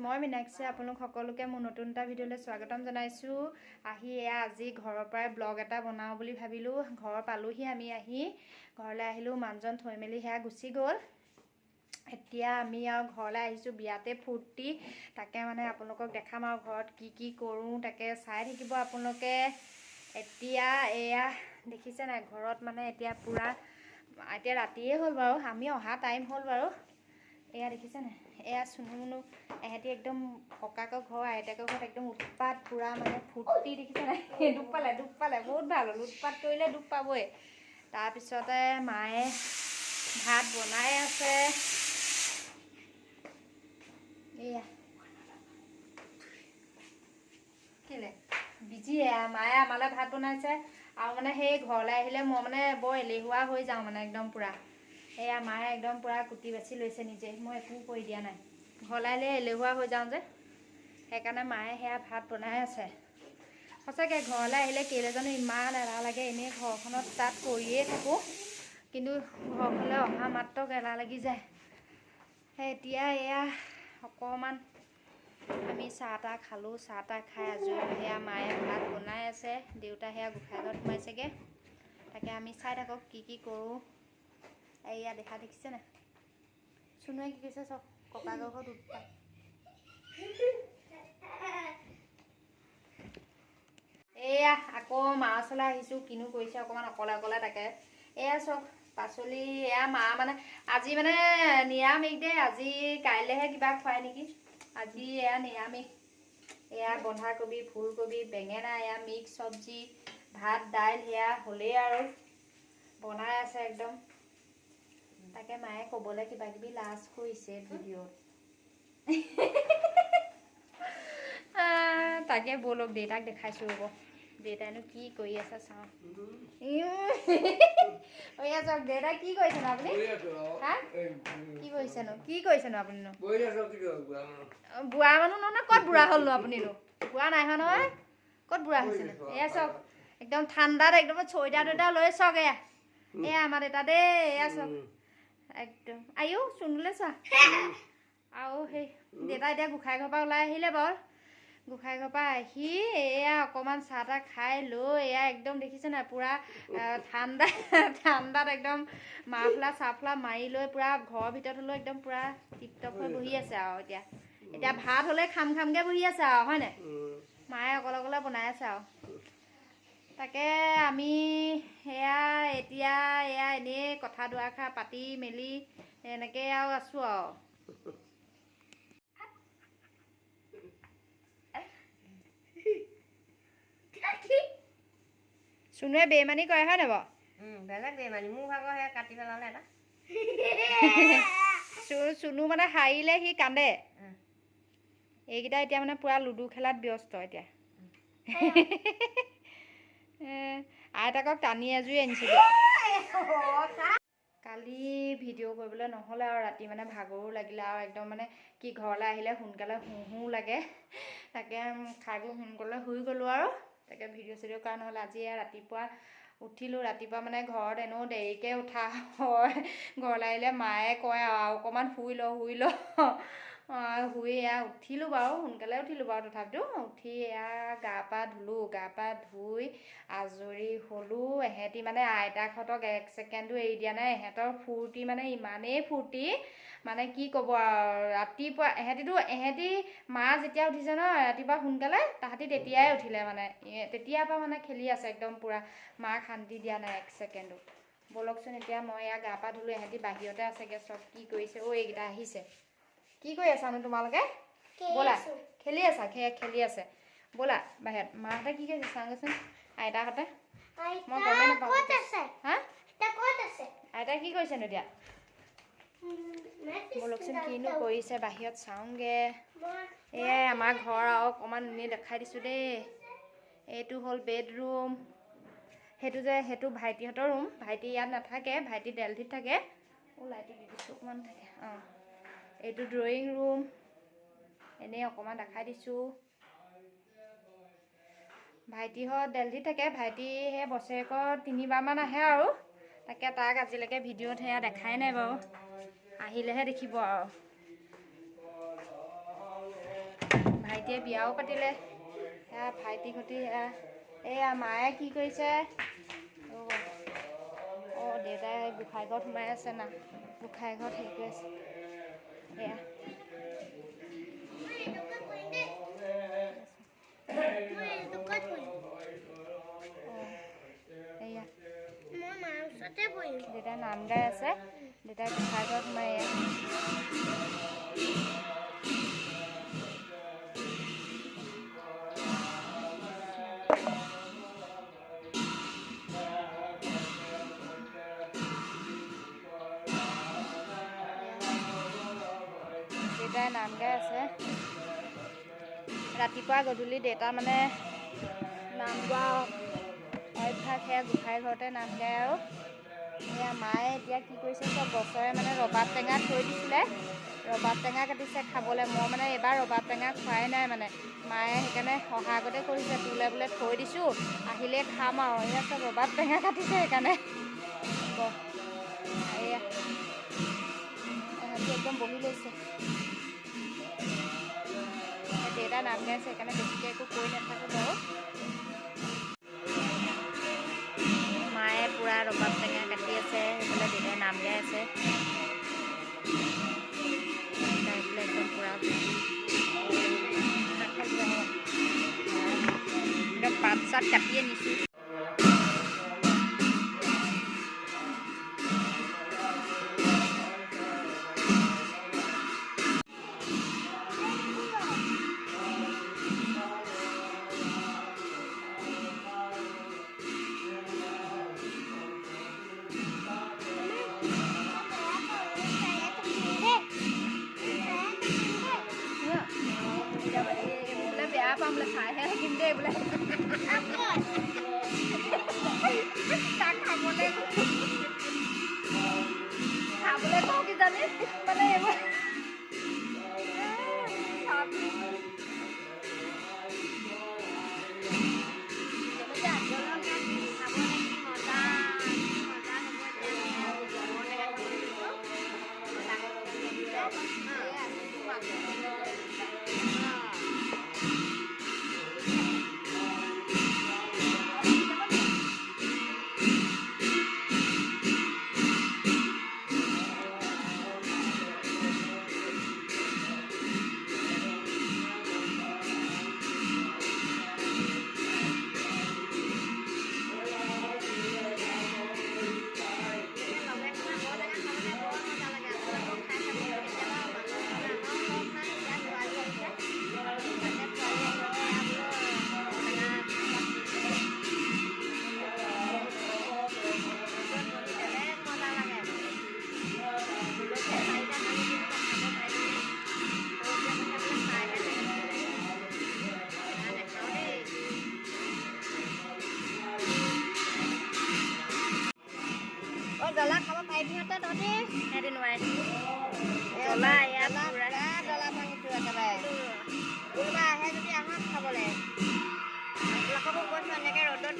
মই মীনাক্ষী আপোনালোক সকলোকে মোৰ নতুন এটা ভিডিঅ'লৈ স্বাগতম জনাইছোঁ। আহি এয়া আজি ঘৰৰ পৰাই ব্লগ এটা বনাওঁ বুলি ভাবিলোঁ। ঘৰ পালোহি আমি আহি। ঘৰলৈ আহিলোঁ মানুহজন থৈ মেলি সেয়া গুচি গ'ল। এতিয়া আমি আৰু ঘৰলৈ আহিছোঁ বিয়াতে ফূৰ্তি। তাকে মানে আপোনালোকক দেখাম আৰু ঘৰত কি কি কৰোঁ তাকে চাই থাকিব আপোনালোকে। এতিয়া এয়া দেখিছে নাই? ঘৰত মানে এতিয়া পূৰা এতিয়া ৰাতিয়ে হ'ল বাৰু আমি অহা টাইম হ'ল বাৰু। এয়া দেখিছে নাই এয়া চুনু মুনু এহেঁতি একদম ককাকৰ ঘৰ আইতাকৰ ঘৰত একদম উৎপাত পূৰা মানে ফূৰ্তি দেখিছে নাই দুখ পালে দুখ পালে বহুত ভাল হ'ল। উৎপাত কৰিলে দুখ পাবই। তাৰপিছতে মায়ে ভাত বনাই আছে। এয়া। কেলে? বিজি মায়ে আমালৈ ভাত বনাইছে। আৰু মানে সেই ঘৰলৈ আহিলে মই মানে বৰ এলেহুৱা হৈ যাওঁ মানে একদম পূৰা। এয়া মায়ে একদম পূৰা কুটি বাচি লৈছে নিজে মই একো কৰি দিয়া নাই। ঘৰলৈ এলেহুৱা হৈ যাওঁ যে। সেইকাৰণে মায়ে সেয়া ভাত বনাই আছে। সঁচাকৈ ঘৰলৈ আহিলে কেলৈ জানো ইমান এলাহ লাগে এনেই ঘৰখনত তাত কৰিয়ে থাকোঁ। কিন্তু ঘৰখনলৈ অহা মাত্ৰক এলাহ লাগি যায়। সেই এতিয়া এয়া অকণমান আমি চাহ তাহ খালোঁ চাহ তাহ খাই আজৰি সেয়া মায়ে ভাত বনাই আছে। দেউতা সেয়া গোঁসাই ঘৰত সোমাইছেগৈ। তাকে আমি চাই থাকক কি কি কৰোঁ। এয়া দেখা দেখিছে নাই চুনুৱে কি কৈছে চব ককাকৰ ঘৰত উৎপাত এয়া আকৌ মাৰ ওচৰলৈ আহিছোঁ কিনো কৰিছে অকণমান অকলে অকলে তাকে এয়া চব পাচলি এয়া মা মানে আজি মানে নিৰামিষ দেই আজি কাইলৈহে কিবা খুৱাই নেকি আজি এয়া নিৰামিষ এয়া বন্ধাকবি ফুলকবি বেঙেনা এয়া মিক্স চব্জি ভাত দাইল সেয়া হ'লেই আৰু বনাই আছে একদম তাকে মায়ে ক'বলৈ কিবা কিবি লাজ কৰিছে ভিডিঅ'ত। তাকে ব'লক দেউতাক দেখাইছোঁ ৰ'ব। দেউতাইনো কি কৰি আছে চাওঁ। এয়া চাওক দেউতাই কি কৰিছেনো আপুনি? হা? কি কৰিছেনো? কি কৰিছেনো আপুনিনো? বুঢ়া মানুহ। নহয় নহয় ক'ত বুঢ়া হ'লনো আপুনিনো? বুঢ়া নাই হোৱা নহয়। ক'ত বুঢ়া হৈছেনো? এয়া চাওক একদম ঠাণ্ডাত একদম চৈতা তৈতা লৈ চাওক এয়া। এয়া আমাৰ দেউতা দেই এয়া চাওক একদম। আইও চুনুলে চোৱা। আৰু সেই দেউতা এতিয়া গোঁসাই ঘৰৰ পৰা ওলাই আহিলে বাৰু। গোঁসাই ঘৰৰ পৰা আহি এয়া অকণমান চাহ তাহ খাই লৈ এয়া একদম দেখিছে নাই পূৰা ঠাণ্ডা ঠাণ্ডাত একদম মাফলা চাফলা মাৰি লৈ পূৰা ঘৰৰ ভিতৰত হ'লেও একদম পূৰা টিপটপ হৈ বহি আছে আৰু এতিয়া। এতিয়া ভাত হ'লে খাম খামকৈ বহি আছে আৰু হয় নাই? মায়ে অকলে অকলে বনাই আছে আৰু তাকে আমি সেয়া এতিয়া এয়া এনেই কথা দুআষাৰ পাতি মেলি এনেকৈ আৰু আছোঁ আৰু। চুনুৱে বেমানি কৰে হয় নাই বাৰু? বেলেগ বেমাৰী মোৰ ভাগৰ সেয়া কাটি পেলালে এটা। চুনু মানে হাৰিলে সি কান্দে। এইকেইটা এতিয়া মানে পূৰা লুডু খেলাত ব্যস্ত এতিয়া। আইতাকক টানি আজুৰি আনিছিলোঁ। কালি ভিডিঅ' কৰিবলৈ নহ'লে আৰু ৰাতি মানে ভাগৰো লাগিলে আৰু একদম মানে কি ঘৰলৈ আহিলে সোনকালে শুওঁ লাগে। তাকে খাই বৈ সোনকালে শুই গ'লোঁ আৰু। তাকে ভিডিঅ' চিডিঅ' কৰা নহ'লে আজি ৰাতিপুৱা উঠিলোঁ ৰাতিপুৱা মানে ঘৰত এনেও দেৰিকৈ উঠা হয়। ঘৰলৈ আহিলে মায়ে কয় আৰু অকণমান শুই ল শুই ল। অঁ, শুই এয়া উঠিলোঁ বাৰু সোনকালে উঠিলোঁ বাৰু। তথাপিতো উঠি এয়া গা পা ধুলোঁ গা পা ধুই আজৰি হ'লোঁ। এহেঁতি মানে আইতাকহঁতক এক ছেকেণ্ডো এৰি দিয়া নাই। এহেঁতৰ ফূৰ্তি মানে ইমানেই ফূৰ্তি। মানে কি ক'ব আৰু ৰাতিপুৱা এহেঁতিতো এহেঁতি মা যেতিয়া উঠিছে ন ৰাতিপুৱা সোনকালে তাহাঁতি তেতিয়াই উঠিলে মানে। তেতিয়াৰ পৰা মানে খেলি আছে একদম পূৰা। মাক শান্তি দিয়া নাই এক ছেকেণ্ডো। ব'লকচোন এতিয়া মই এয়া গা পা ধুলোঁ এহেঁতি বাহিৰতে আছেগৈ চব কি কৰিছে? অ' এইকেইটা আহিছে। কি কৰি আছানো তোমালোকে? ব'লা খেলি আছা খে খেলি আছে। ব'লা বাহিৰত মাহঁতে কি কৰিছে চাওঁগৈচোন আইতাহঁতে? মই গমেই নাপাওঁ ক'ত আছে? হা? এতিয়া ক'ত আছে? আইতাই কি কৰিছেনো এতিয়া? ব'লকচোন কিনো কৰিছে বাহিৰত চাওঁগৈ। এয়াই আমাৰ ঘৰ আৰু অকণমান এনেই দেখাই দিছোঁ দেই। এইটো হ'ল বেডৰুম। সেইটো যে সেইটো ভাইটিহঁতৰ ৰুম। ভাইটি ইয়াত নাথাকে ভাইটি দেলহিত থাকে। অঁ লাইটটো দি দিছোঁ অকণমান থাকে। অঁ। এইটো ড্ৰয়িং ৰুম এনেই অকণমান দেখাই দিছোঁ। ভাইটিহঁত দেলহিত থাকে। ভাইটি সেই বছৰেকত তিনিবাৰমান আহে আৰু। তাকে তাক আজিলৈকে ভিডিঅ'ত সেয়া দেখাই নাই বাৰু। আহিলেহে দেখিব আৰু। ভাইটিয়ে বিয়াও পাতিলে। সেয়া ভাইটি সতি সেয়া। এয়া মায়ে কি কৰিছে? অঁ দেউতাই গোঁসাই ঘৰত সোমাই আছে না। গোঁসাই ঘৰত হেৰি কৰি আছে। দেউতাই নাম গাই আছে। গোঁসাই ঘৰত নাম গাই আছে। ৰাতিপুৱা গধূলি দেউতা মানে নাম গোৱা অভ্যাস সেয়া গোঁসাই ঘৰতে নাম গায় আৰু। এয়া মায়ে এতিয়া কি কৰিছে চব গছৰে মানে ৰবাব টেঙা থৈ দিছিলে। ৰবাব টেঙা কাটিছে খাবলৈ। মই মানে এইবাৰ ৰবাব টেঙা খোৱাই নাই মানে। মায়ে সেইকাৰণে সহাগতে কৰিছে তোলে বোলে থৈ দিছোঁ আহিলে খাম আৰু। এয়া চব ৰবাব টেঙা কাটিছে সেইকাৰণে। এয়া। একদম বহি লৈছে। দেউতা নাম গাইছে সেইকাৰণে বেছিকৈ একো কৈ নাথাকোঁ বাৰু মায়ে পূৰা ৰবাব টেঙা কাটি আছে সেইফালে দেউতাই নাম গাই আছে। এইফালে একদম পূৰা একদম পাত চাত কাটি আনিছোঁ muebles.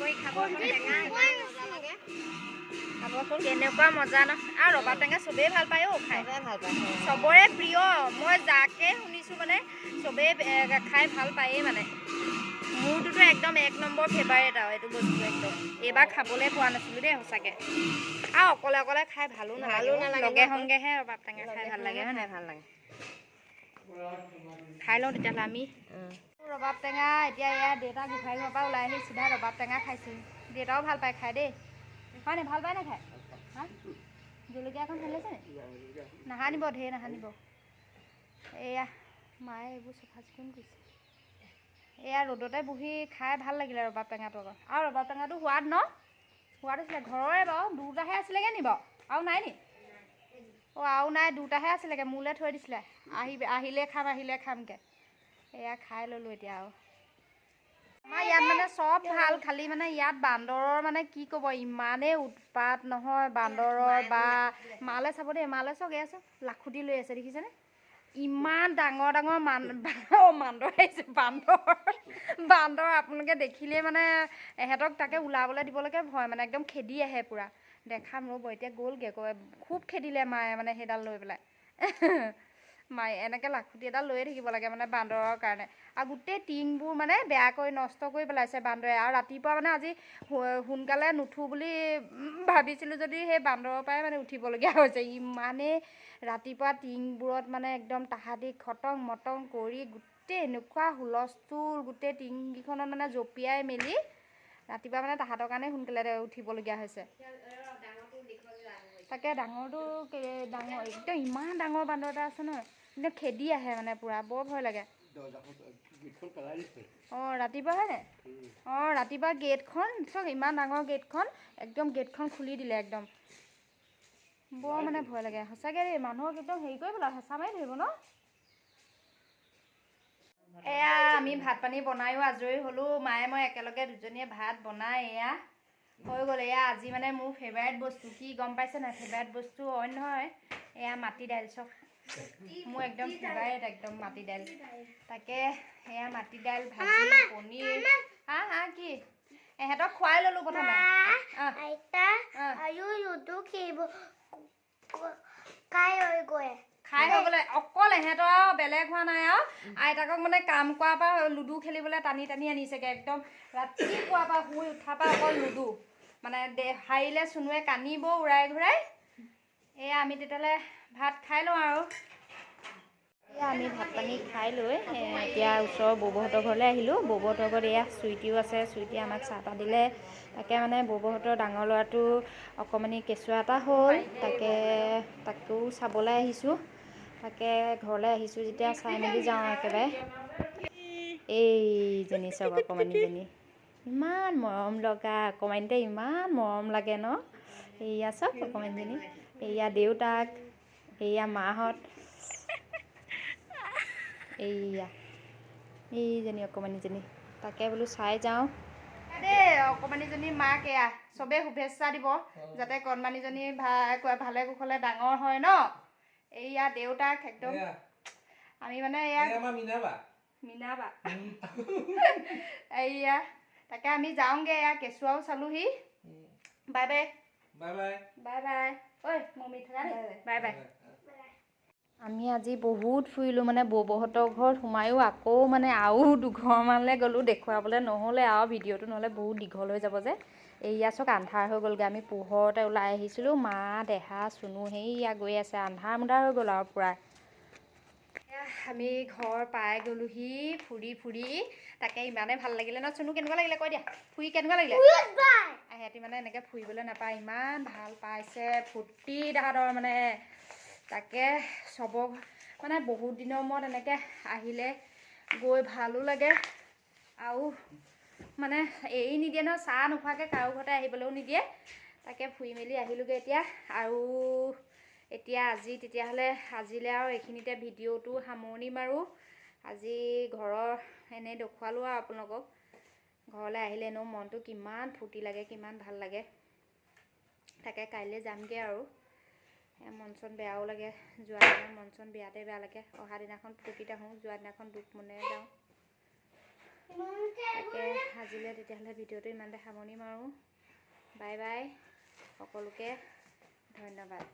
টেঙা খাবচোন কেনেকুৱা মজা ন। আৰু ৰবাব টেঙা চবেই ভাল পায় অ' খাই। চবেই ভাল পায় চবৰে প্ৰিয়। মই যাকে শুনিছোঁ মানে চবেই খাই ভাল পায়েই মানে। মোৰটোতো একদম এক নম্বৰ ফেভাৰেট আৰু এইটো বস্তু একদম। এইবাৰ খাবলৈ পোৱা নাছিলোঁ দেই সঁচাকৈ। আৰু অকলে অকলে খাই ভালো নালাগে ভালো নালাগে লগে? সংগেহে ৰবাব টেঙা খাই ভাল লাগে হয় নাই? ভাল লাগে। খাই লওঁ তেতিয়াহ'লে আমি। ৰবাব টেঙা এতিয়া এয়া দেউতা গোসাঁই ঘৰৰ পৰা ওলাই আহি চিধা ৰবাব টেঙা খাইছোঁ। দেউতাও ভাল পায় খাই দেই। হয় নাই? ভাল পায় নে খাই? হা? জলকীয়া এখন ভাল লাগিছে নে? নাহানিব ঢেৰ নাহানিব। এয়া মায়ে এইবোৰ চফা চিকুণ কৰিছে। এয়া ৰ'দতে বহি খাই ভাল লাগিলে ৰবাব টেঙাটো আকৌ। আৰু ৰবাব টেঙাটো সোৱাদ ন? সোৱাদ আছিলে। ঘৰৰে বাৰু দুটাহে আছিলেগৈ নি বাৰু? আৰু নাই নি? অঁ আৰু নাই দুটাহে আছিলেগৈ। মোলৈ থৈ দিছিলে। আহি আহিলে খাম আহিলে খামকৈ এয়া খাই ল'লোঁ এতিয়া আৰু। আমাৰ ইয়াত মানে চব ভাল খালি মানে ইয়াত বান্দৰৰ মানে কি ক'ব ইমানেই উৎপাত নহয় বান্দৰৰ বা মালে চাব দেই মালে চাওক এয়া চাওক লাখুটি লৈ আছে দেখিছেনে? ইমান ডাঙৰ ডাঙৰ মান বান্দৰ আহিছে বান্দৰ বান্দৰ আপোনালোকে দেখিলেই মানে এহেঁতক তাকে ওলাবলৈ দিবলৈকে ভয় মানে একদম খেদি আহে পূৰা। দেখাম ৰ'ব এতিয়া গ'লগৈ কয় খুব খেদিলে মায়ে মানে সেইডাল লৈ পেলাই। মাই এনেকৈ লাখুটি এটা লৈয়ে থাকিব লাগে মানে বান্দৰৰ কাৰণে। আৰু গোটেই টিংবোৰ মানে বেয়া কৰি নষ্ট কৰি পেলাইছে বান্দৰে। আৰু ৰাতিপুৱা মানে আজি সোনকালে নুঠো বুলি ভাবিছিলোঁ যদি সেই বান্দৰৰ পৰাই মানে উঠিবলগীয়া হৈছে। ইমানেই ৰাতিপুৱা টিংবোৰত মানে একদম তাহাঁতি খটং মটং কৰি গোটেই এনেকুৱা হুলস্থুল গোটেই টিংকেইখনত মানে জঁপিয়াই মেলি ৰাতিপুৱা মানে তাহাঁতৰ কাৰণে সোনকালে উঠিবলগীয়া হৈছে। তাকে ডাঙৰটো ডাঙৰ একদম ইমান ডাঙৰ বান্দৰ এটা আছে নহয়। একদম খেদি আহে মানে পূৰা বৰ ভয় লাগে। অঁ ৰাতিপুৱা হয়নে অঁ ৰাতিপুৱা গেটখন চাওক ইমান ডাঙৰ গেটখন একদম গেটখন খুলি দিলে একদম। বৰ মানে ভয় লাগে সঁচাকৈ দেই মানুহক একদম হেৰি কৰি পেলাই হেঁচা মাৰি ধৰিব ন? এয়া আমি ভাত পানী বনায়ো আজৰি হ'লোঁ মায়ে মই একেলগে দুজনীয়ে ভাত বনাই এয়া। হৈ গ'ল এয়া আজি মানে মোৰ ফেভাৰেট বস্তু কি গম পাইছে নাই? ফেভাৰেট বস্তু অইন নহয় এয়া মাটি দাইল চব মোৰ একদম ফেভাৰেট একদম মাটি দাইল। তাকে এয়া মাটি দাইল ভাজি পনীৰ। হা হা কি? এহেঁতক খুৱাই ল'লোঁ প্ৰথমে। খাই হৈ গ'লে অকল এহেঁতৰ আৰু বেলেগ হোৱা নাই আৰু। আইতাকক মানে কাম কৰাৰ পৰা লুডু খেলিবলৈ টানি টানি আনিছেগৈ একদম। ৰাতিপুৱাৰ পৰা শুই উঠাৰ পৰা অকল লুডু। মানে হাৰিলে চুনুৱে কান্দিব উৰাই ঘূৰাই। এয়া আমি তেতিয়াহ'লে ভাত খাই লওঁ আৰু। এয়া আমি ভাত পানী খাই লৈ এতিয়া ওচৰৰ বৌবহঁতৰ ঘৰলৈ আহিলোঁ। বৌবহঁতৰ ঘৰত এয়া চুইটিও আছে চুইটিয়ে আমাক চাহ তাহ দিলে। তাকে মানে বৌবহঁতৰ ডাঙৰ ল'ৰাটো অকণমানি কেঁচুৱা এটা হ'ল তাকে তাকো চাবলৈ আহিছোঁ। তাকে ঘৰলৈ আহিছোঁ যেতিয়া চাই মেলি যাওঁ একেবাৰে। এইজনী চাওক অকণমানিজনী ইমান মৰম লগা অকণমানিতে ইমান মৰম লাগে ন? এয়া চাওক অকণমানিজনী এয়া দেউতাক। এয়া মাহঁত এইয়া এইজনী অকণমানিজনী তাকে বোলো চাই যাওঁ দেই অকণমানিজনী মাক এয়া চবেই শুভেচ্ছা দিব যাতে কণমানিজনী ভা ভালে কুশলে ডাঙৰ হয় ন এইয়া দেউতাক একদম আমি মানে এয়া মিনাবা এইয়া তাকে আমি যাওঁগৈ এয়া কেঁচুৱাও চালোহি bye bye bye bye bye bye ঐ মমি থকা বাই বাই আমি আজি বহুত ফুৰিলোঁ মানে বৌবহঁতৰ ঘৰত সোমায়ো আকৌ মানে আৰু দুঘৰমানলৈ গ'লোঁ দেখুৱাবলৈ নহ'লে আৰু ভিডিঅ'টো নহ'লে বহুত দীঘল হৈ যাব যে। এইয়া চাওক আন্ধাৰ হৈ গ'লগৈ আমি পোহৰতে ওলাই আহিছিলোঁ মা দেহা চুনু সেইয়া গৈ আছে আন্ধাৰ মুন্ধাৰ হৈ গ'ল আৰু পূৰা। আমি ঘৰ পাই গ'লোহি ফুৰি ফুৰি তাকে ইমানেই ভাল লাগিলে ন চুনু কেনেকুৱা লাগিলে কৈ দিয়া ফুৰি কেনেকুৱা লাগিলে? সিহঁতি মানে এনেকৈ ফুৰিবলৈ নাপায় ইমান ভাল পাইছে ফূৰ্তি তাহাঁতৰ মানে। তাকে চবক মানে বহুত দিনৰ মূৰত এনেকৈ আহিলে গৈ ভালো লাগে। আৰু মানে এৰি নিদিয়ে নহয় চাহ নোখোৱাকৈ কাৰো ঘৰতে আহিবলৈও নিদিয়ে। তাকে ফুৰি মেলি আহিলোঁগৈ এতিয়া। আৰু এতিয়া আজি তেতিয়াহ'লে আজিলৈ আৰু এইখিনিতে ভিডিঅ'টো সামৰণি মাৰোঁ। আজি ঘৰৰ এনেই দেখুৱালোঁ আৰু আপোনালোকক। ঘৰলৈ আহিলে এনেও মনটো কিমান ফূৰ্তি লাগে কিমান ভাল লাগে। তাকে কাইলৈ যামগৈ আৰু। মন চন বেয়াও লাগে যোৱা দিনা মন চন বেয়াতে বেয়া লাগে। অহা দিনাখন ফূৰ্তিত আহোঁ যোৱা দিনাখন দুখ মনেৰে যাওঁ। তাকে আজিলৈ তেতিয়াহ'লে ভিডিঅ'টো ইমানতে সামৰণি মাৰোঁ বাই বাই সকলোকে ধন্যবাদ।